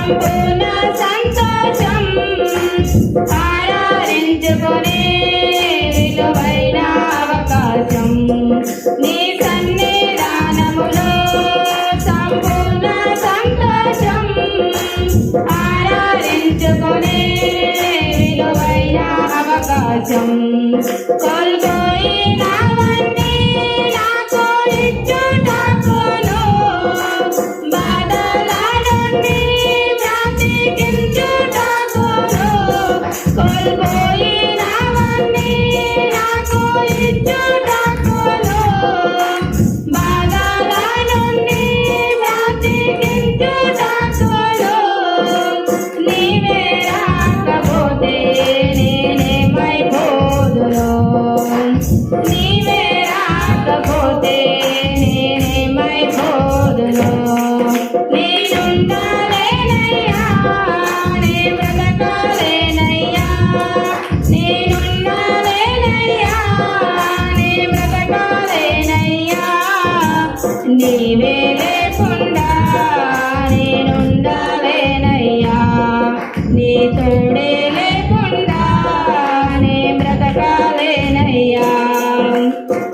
సంపూర్ణ సంతోషం ఆరాధించుకునే విలువైన అవకాశం. నీ సన్నిధానములో సంపూర్ణ సంతోషం ఆరాధించుకునే విలువైన అవకాశం. కోల్పోయినవన్నీ Bye.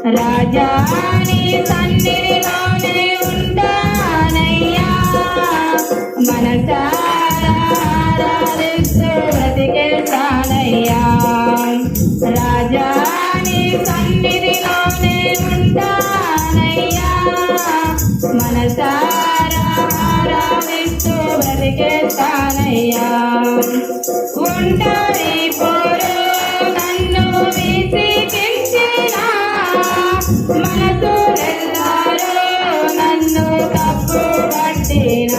రాజా సన్నిధిలోనే ఉంటానయ్యా. మనసారా బ్రతికేస్తానయ్యా రాజా సన్నిధిలోనే ఉంటానయ్యా. మనసారా బ్రతికేస్తానయ్యా ఉంటాయి పోరు నన్ను విసిగించిన నన్ను తప్పు పట్టిన?